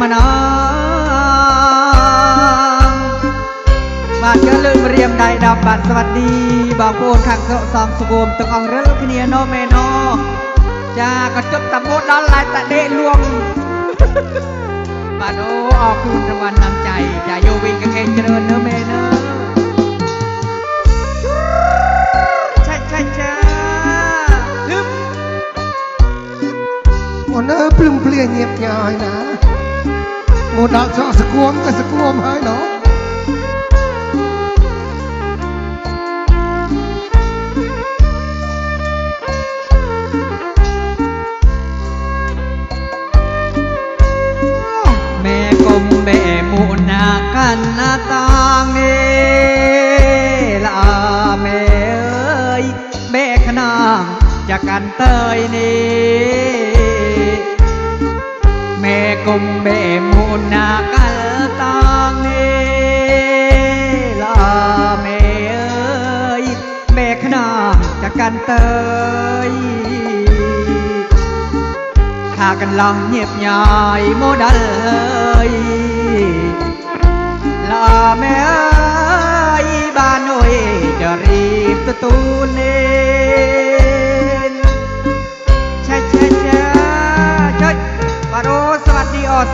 ម្នងបាទជើលើករៀមដៃដល់បាទសวัสดีបងប្អូនខាងស្រុកសំស្គមទាំងអស់រិលគ្នាណូមេណូចាក៏ជប់តាម៉ូតដល់ឡាយតាដេកលួង បាទអូអរគុណរង្វាន់នำใจចាយកវិញកង្ហេងច្រើនណាស់មេណាឆាច់ឆាច់ឆាហឹប អូនអើយភ្លឹងភ្លាញៀបញ៉ាយណា một đạo cho sự cuốn cái sự cuốn hai nó mẹ cùng mẹ mụ na can na ta nghe là mẹ ơi mẹ khả năng chắc ăn tới nè mẹ cùng mẹ mụ gunakan tangi la me ơi me khna cha kan tới tha kan la nhịp nhài mô đal ơi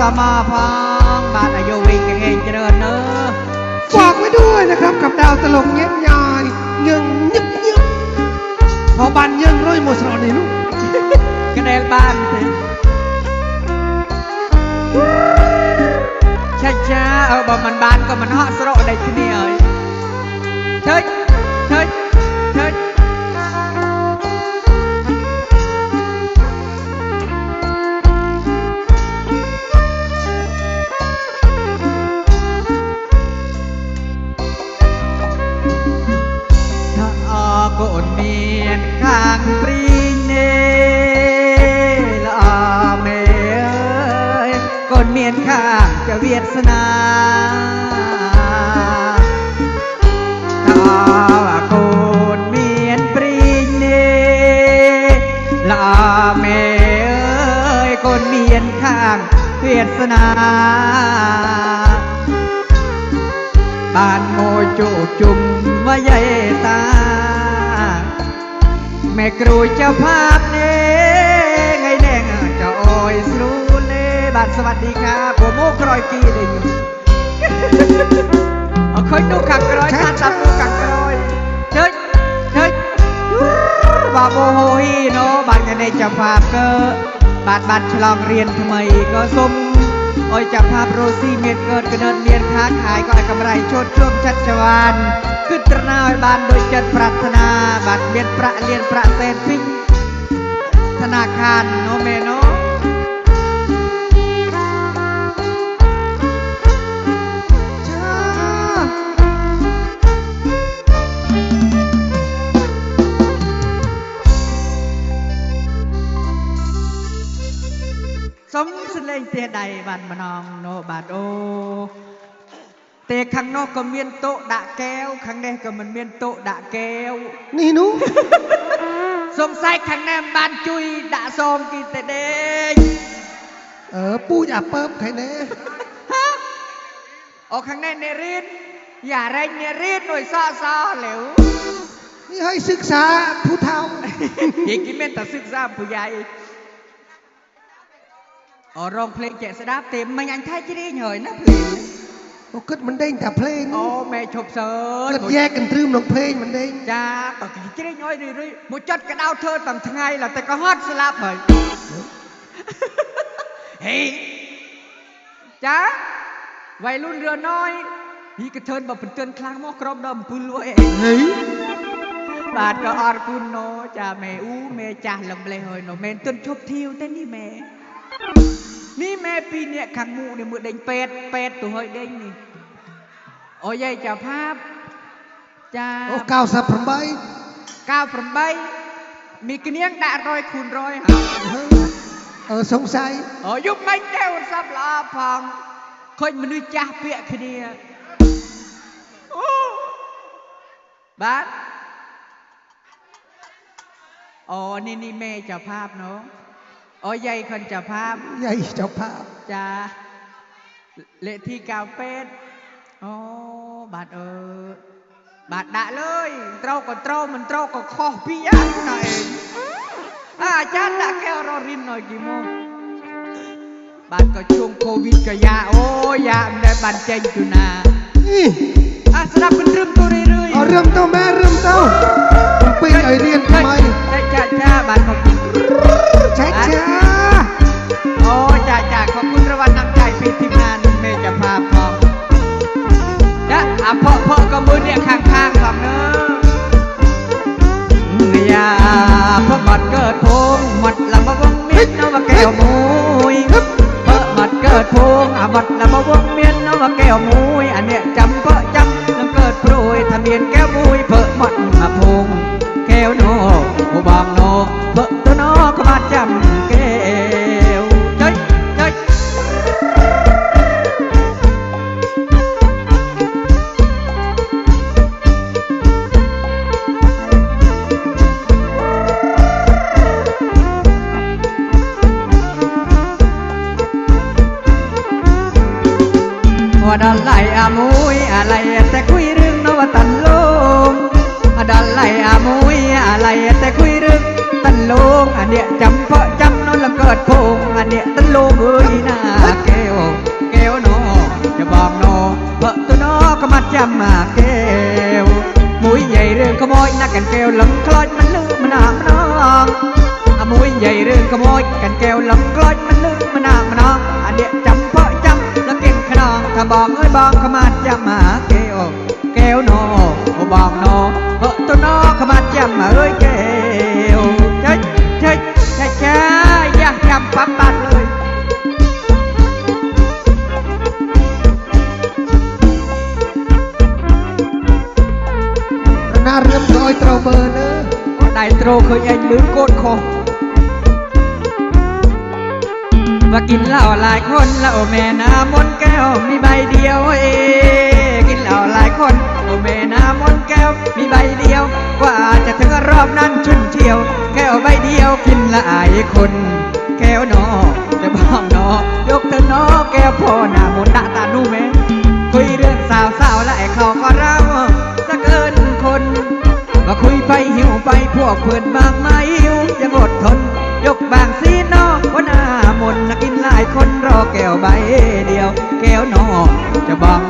สมาพังบ้านอายุวิงเฮงเจริญเนอะฝากไว้ด้วยนะครับกับดาวตลกเงียบยายเงิงยึบยึบพอบันเยิงร้อยหมดสลอนี่ลูกกระเดงบ้านช้าช้าเอาบ่มันบานก็มันเหาะสระได้ที่นี่เอ้ยเฮ้ยเฮ้ย จูบจุ่มว่าใหญ่ตา แม่ครูเจ้าภาพเน่ไงแดงจะอ่อยสรูเล่บัดสวัสดีครับผัวมกรอยกีเลยองเอาคอยดูขักรอยทานตับดูขักรอยเฮ้ยเฮ้ยว่าโมโฮฮีโนบัดกันในเจ้าภาพเกอบัดบัดฉลองเรียนทำไมก็สม อ้อยจับภาพโรซี่เมียนเกินกระเดินเนียนค้าขายก็ได้กำไรโชดช่วงชัชวานขึ้นตระนาไอ้บานโดยจัดปรัรนาบัตรเมียนประเรียนประเซนพิงธนาคารโนเมโน บันมานองโนบาดโอแตข้างนกก็มีนโต๊ะดะแก้วข้างในก็มันมีนโต๊ะดะแก้ว นี่นู้สงสัยข้างในบานจุยดะซอมกินแต่เด็กเออปูอย่าเปิบใครเนี่โอ้ข้างในเนรินอย่าไรเนรินหน่วยซ้อซอเหลวนี่ให้ศึกษาผู้เฒ่าเด็กกินเม่นแต่ศึกษาผู้ใหญ่ អូរងភ្លេងចែកស្ដាប់ទេមិញអញថាជ្រៀងហើយណាភ្លេងអូគិតមិនដេញតែភ្លេងអូមែឈប់សើគិតយកកន្ទ្រឹមក្នុងភ្លេងមិនដេញចាបើគេជ្រៀងហើយរីរីមួយចិត្តកដៅធ្វើតាំងថ្ងៃឡាតែក៏ហត់ស្លាប់ហើយហេចាវៃលុនរឿណយហ៊ីកធឿនបើបន្ទឿនខ្លាំងមកក្រុមដល់អំពូលលួយអីហេបាទក៏អរគុណណូចាមេអ៊ូមេចាស់លំលេះហើយណូមែនទឿនឈប់ធាវទេនេះមេ นี่แม่ปีเนี่ยขันมูเนี่ยมือเด้งเป็ดเป็ดตัวเฮ้ยเด้งนี่โอ้ยายจ่าภาพจ้าโอ้ก้าวสับพรมใบก้าวพรมใบมีกระเนียงด่ารอยคูณร้อยหาเออสงสัยเออยุบไม่เต้วสับลาพังคนมนุษย์จ่าเปียกคเนียโอ้บ้านอ๋อนี่นี่แม่จ่าภาพเนาะ អូយាយខុនចាប់ាបយាយចាប់ាបចាលេខទី9ពេតអូបាទអឺបាទដាក់លើយត្រូវក៏ត្រូវមិនត្រូវក៏ខុសពីយ៉ាងណាឯងអាចារ្យដាក់កែវររិនណយគីមកបាទក៏ជួងកូវីដក៏យ៉ាអូយ៉ាមិនដែលបានចេញជូណាអាស្ដាប់មិនរឹមទៅរឿយរឿយអរឹមទៅម៉ែរឹមទៅពេញឲ្យរៀនថ្មីចាចាបាទមក ช้าช้าโอ้จ่าจ่าขอบคุณรางวัลน้ำใจพี่ทีมงานเมย์จะพาพร้อมนะอะเพาะเพาะก็มือเนี่ยข้างข้างสองเนื้อย่าเพิ่มบัดเกิดพงหมดละมาวงเมียนนวแก้วมุยเพิ่มบัดเกิดพงอะหมดละมาวงเมียนนวแก้วมุยอันเนี้ยจำก็จำเรื่เกิดโปรยทะเมียนแก้วมุยเพิ่มหมด អាអ្នកទៅលោកអើយណាកែវកែវណូច្បងណូបើទៅណូក៏មកចាំណាកែវមួយញ៉ៃរឿងក្មួយណាកាន់កែវលឹងខ្លោចមិនលឺមិនណាម្ដងអាមួយញ៉ៃរឿងក្មួយកាន់កែវលឹងខ្លោចមិនលឺមិនណាម្ដងអាអ្នកចាំបើចាំដល់គេខ្នងថាបងអើយបងក៏មកចាំណាកែវកែវណូអូបងណូបើទៅណូក៏មកចាំអើយកែវចេញចេញចាចាយ៉ាចាំប៉ាប៉ា น้าเริ่มร้อยเตราเบอร์เนอะ ដៃត្រូឃើញឯងលឺកូនខុសว่ากินเหล้าหลายคนแล้วแม่น้ำมนต์แก้วมีใบเดียวเองกินเหล้าหลายคนโอ้แม่น้ำมนต์แก้วมีใบเดียว กว่าจะถึงรอบนั้นชุนเชียว แก้วใบเดียวกินหลายคน แก้วหนอจะบอกหนอยกเธอหนอแก้วพ่อหน้ามนต์หน้าตานู่แม่คุยเรื่องสาวสาวๆและไอ้เขาก็เล่าสะเกินคน มาคุย ไปหิวไปพวกเพื่อนบางไม่หิวยังอดทน ยกบางสีนอกว่าหน้ามนนักกินหลายคนรอแก้วใบเดียว แก้วนอจะบาง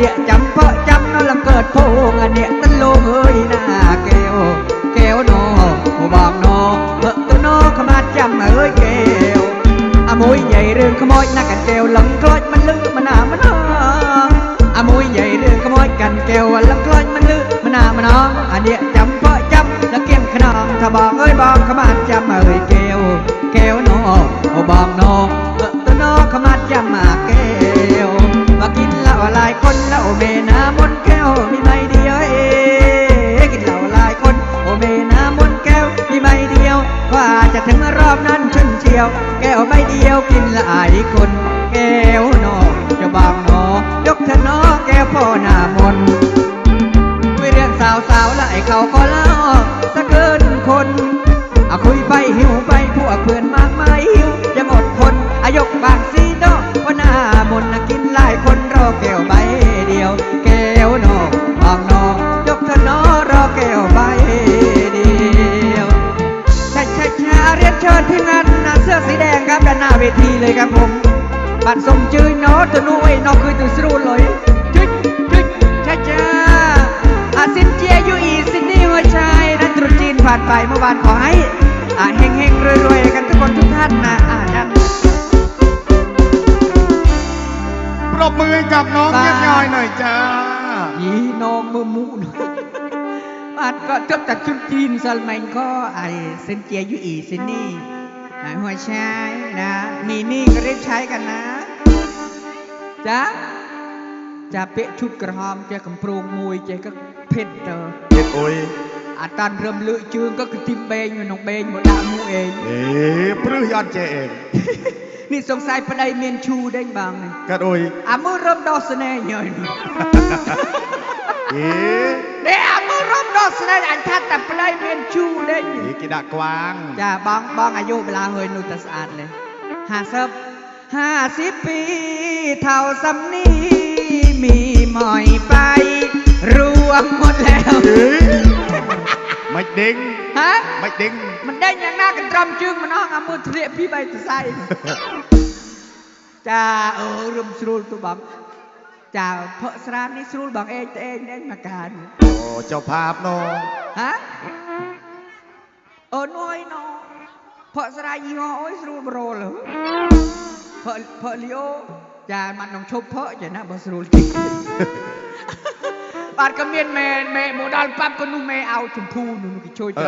អ្នកចាំបើចាំនៅលកើតពងអ្នកតលងអើយណាកែវកែវណោបងណោបើទៅណោខ្មាត់ចាំអើយកែវអាមួយញ៉ៃរឿងខ្មោចណាក់កែវលឹងក្លោចមិនលឹងមិនណាមិនណាអាមួយញ៉ៃរឿងខ្មោចកាន់កែវលឹងក្លោចមិនលឹងមិនណាមិនណាអាអ្នកចាំបើចាំដល់គៀងខ្នងថាបងអើយបងខ្មាត់ចាំអើយកែវកែវណោ ก็เล่าสะเกินคนอาคุยไปหิวไปพวกเพื่อนมากมายหิวยังอดทนอายกบางสีดอกว่าหน้ามนกินหลายคนรอแก้วใบเดียว แก้วนอกบางนอกยกเธอนอรอแก้วใบเดียวช่ใช่ใช่เรียนเชิญที่งานนะเสหน้าเวทีเลยครับผมบัตรสมจื้อนาะตัวนู้ยนาะคือตัวสรูเลยานไปเมื่อวานขอให้อ่าเฮงเฮงๆรวยๆกันทุกคนทุกท่านนะอ่ายังปรบมือให้กับน้องเงียบย่อยหน่อยจ้ายีน้องมือมูนบาดก็จบจากชุดจีนสลมังก็ไอเซนเจียยูอีซินนี่นะหัวใช้นะนี่นี่ก็เรียกใช้กันนะจ้าจะเปะชุดกระหอมจะกำปรุงมวยจะก็เพ็ดเตอเย็ดโอ้ยอาตันเริ่มลือจืงก็คือทิมเบงอยู่น้องเบงหมดดามูเองเอ๊ะพรื้ยอดเจเองนี่สงสัยประเดยเมียนชูได้บางนี่กัดโอ้ย อามือเริ่มดอสเน่ห์เยอะนี่ เอ๊ะ เดี๋ยวอามือเริ่มดอสเน่ห์อันทัดแต่ประเดยเมียนชูได้นี่ เอ๊ะกิดะกวาง จ้าบ้องบ้องอายุเวลาเฮยนูแตสะอาดเลยห้าสิบห้าสิบปีเท่าสำนี้มีหมอยไป รวมหมดแล้ว មិនដេញហ៎មិនដេញមិនដេញយ៉ាងណាកន្ទ្រឹមជើងម្ដងអាមើលធ្លាកពីរបីសរសៃចាអូរឹមស្រួលទៅបងចាផកស្រាននេះស្រួលបងអេងតេងនេះមកកានអូចុះផាបណូហ៎អូនអើយណូផកស្រាយីហោអើយស្រួលប្រូលផកផកលីអូចាមិននឹងឈប់ផកចាណាបើស្រួលតិច បាទក៏មានមែនមែនមកដល់ប៉ាប់ក៏នោះមែអោចំភូនោះគេជួយទៅ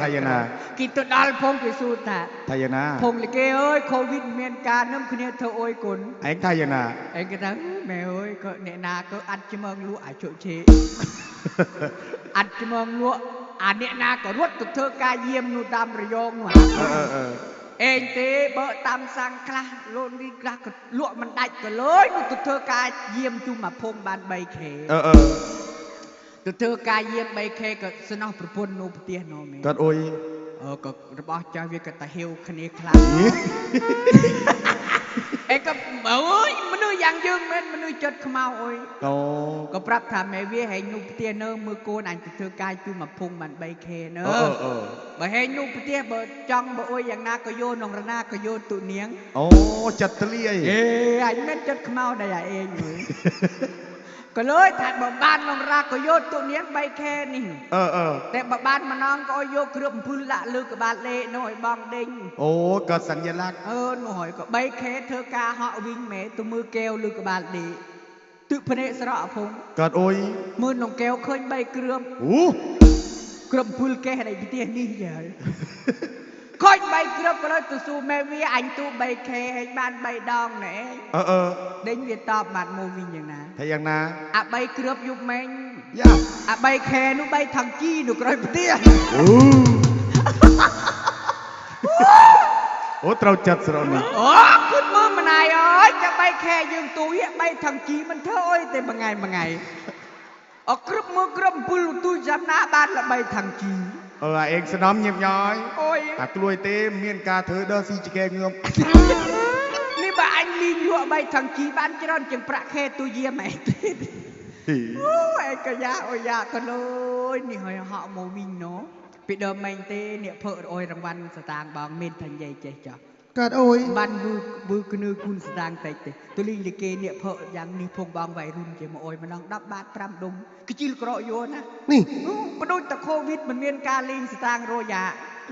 ថាយ៉ាងណាគេទៅដល់ផងគេសួរថាថាយ៉ាងណាផងលីគេអើយកូវីដមានការនឹងគ្នាធ្វើអុយគុណឯងថាយ៉ាងណាឯងគេថាមែអើយក៏អ្នកណាក៏អត់ជំងលក់អាជុជេអត់ជំងលក់អាអ្នកណាក៏រត់ទៅធ្វើការយាមនោះតាមរយងនោះអេងទេបើតាមសាំងខ្លះលូននេះខ្លះក៏លក់មិនដាច់ក៏លុយនោះទៅធ្វើការយាមជុំមកភូមិបាន 3k អឺអឺ ទៅធ្វើការយាម 3K ក៏ស្នោះប្រពន្ធនៅផ្ទះណោមែនគាត់អុយអឺក៏របស់ចាស់វាក៏តាហៀវគ្នាខ្លាំងអេក៏អើយមនុស្សយ៉ាងយើងមិនមនុស្សចិត្តខ្មៅអុយអូក៏ប្រាប់ថាម៉ែវាហែងនោះផ្ទះនៅមើលកូនអញទៅធ្វើការជួយមកភុំបាន 3K នៅអូអូបើហែងនោះផ្ទះបើចង់បើអុយយ៉ាងណាក៏យកក្នុងរណាក៏យកទុនាងអូចិត្តធ្លាយអេអញមិនចិត្តខ្មៅដែរអាអេងអើយ ក៏លើយថាបើបានបំរាក៏យកទូនាង 3K នេះអឺអឺតែបើបានម្ណងក៏យកគ្រឿង7ដាក់លើក្បាលលេនោះឲ្យបងដេញអូក៏សញ្ញាឡាក់អឺនោះហើយក៏ 3K ធ្វើការហក់វិញម៉ែទៅមើលកែវលើក្បាលដេកទឹកភ្នែកស្រក់អភុងកើតអុយមើលក្នុងកែវឃើញ3គ្រឿងអូគ្រឿង7 K នៃផ្ទះនេះយើ ខូច3គ្រាប់ក៏ទៅស៊ូមេវាអញទូ 3K ហើយបាន3ដងណែអឺអឺដេញវាតបបាត់មួយវិញយ៉ាងណាថាយ៉ាងណាអា3គ្រាប់យប់មេញយ៉ាអា 3K នោះ3ថងជីនោះក្រោយផ្ទះអូត្រូវចិត្តស្រោនេះអូគុណមើលម្នាយអើយចា 3K យើងទូយ3ថងជីមិនធ្វើអុយតែមួយថ្ងៃមួយថ្ងៃអក្រឹបមើលក្រឹប7ទូចាំណាបានល្បីថងជី អឺអាឯងស្នំញៀមញយអូយអាក្លួយទេមានការធ្វើដល់ស៊ីចកែងើមនេះបើអញលីងលក់បីថងជីបានច្រើនជាងប្រាក់ខែទូយាមឯងទៀតអូឯងក៏យ៉ាអូយ៉ាក៏លយនេះហើយហក់មកវិញណូពីដើមម៉េងទេអ្នកភើអយរង្វាន់ស្តាងបងមានថានិយាយចេះចោះ កើតអួយបានវឺគនឺគុណស្ដាងតែទេទលីងលីគេនេះភើយ៉ាងនេះភងបងវៃរុនជាមកអួយម្ដង10បាត5ដុំគជីលក្រក់យោណានេះបដូចតកូវីដមិនមានការលេងស្ដាងរយ៉ា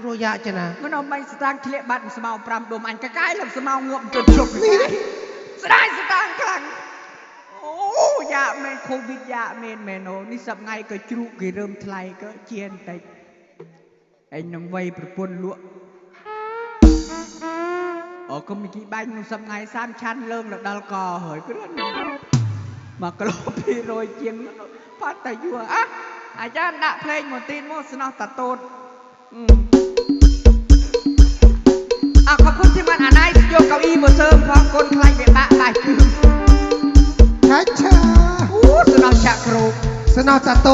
រយ៉ាចេះណាមិនអមមិនស្ដាងធ្លាក់បាត់ស្មៅ5ដុំអញកកាយលឹកស្មៅងាប់ទៅជប់នេះស្ដាយស្ដាងខ្លាំងអូយ៉ាមែនកូវីដយ៉ាមែនមែនអូនេះសប្ងៃក៏ជ្រូកគេរើមថ្លៃក៏ជាបន្តិចឯងនឹងវៃប្រពន្ធលក់ អូក៏មីគីបាញ់នោះសប្ងៃ30ឆាន់លើងដល់កហើយគ្រាន់មកគីឡូ200ជាងប៉ាត់តែយួរអះអាចារ្យដាក់ភ្លេងមកទីនមកស្នោះតាតូត อืมอ่ะขอบคุณที่มันอ่านได้โยกเก้าอี้มาเสริมเพราะคนใครเบะบะบายคือ ช้าช้า อู้สนอจักรโรก สนอตาโต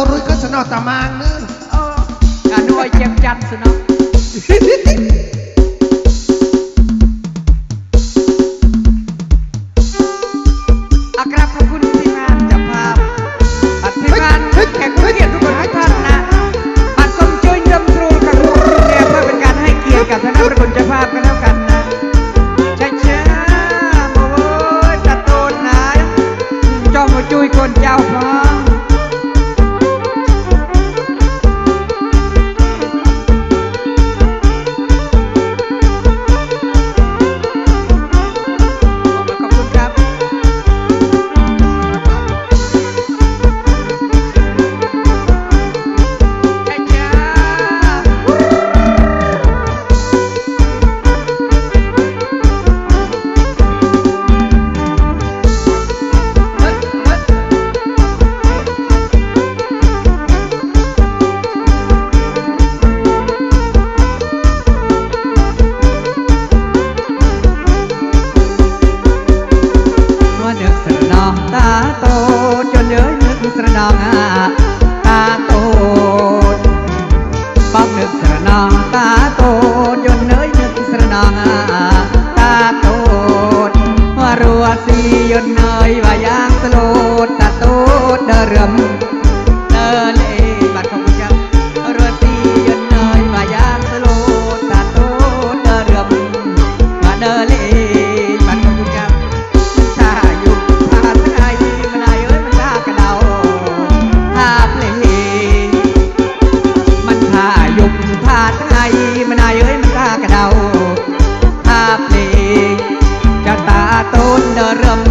មតើលេបាត់ក្នុងចាំរត់ទីយត់ណយបាយាសឡូតាតូនតើរមបានលេបាត់ក្នុងចាំថាយុថាស្ងាយមិនអាយអើយមិនថាកដៅថាភ្លេមិនថាយុថាស្ងាយមិនអាយអើយមិនថាកដៅថាភ្លេចតាតូនតើរម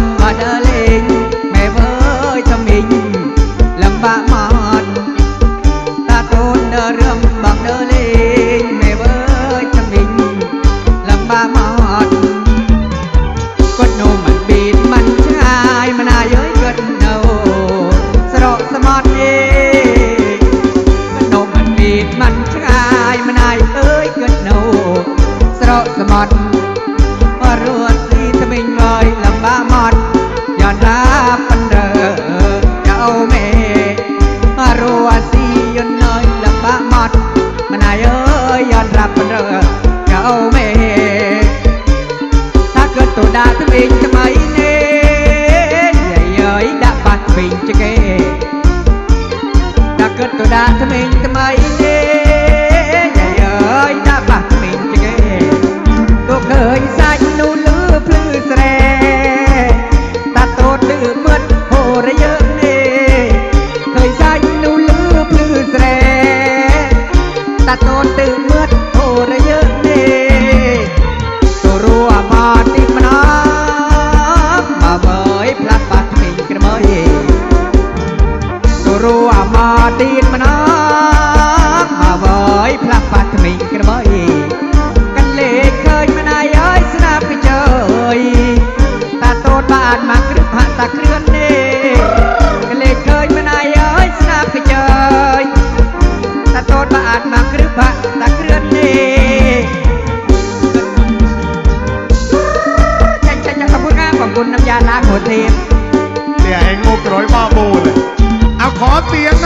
மாத்தி என்ன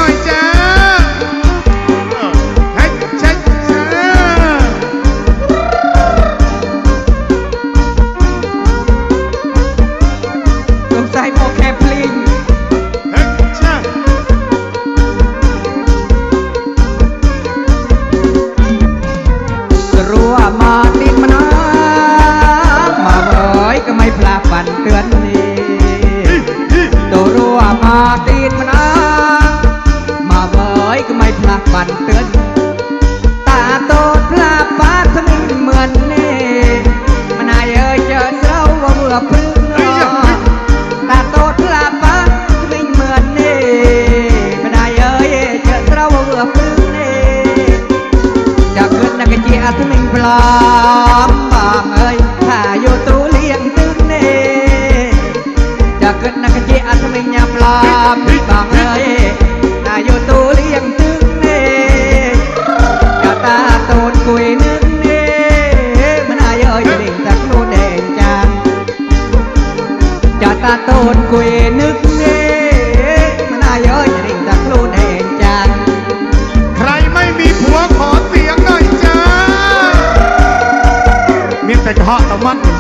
họ tao mắt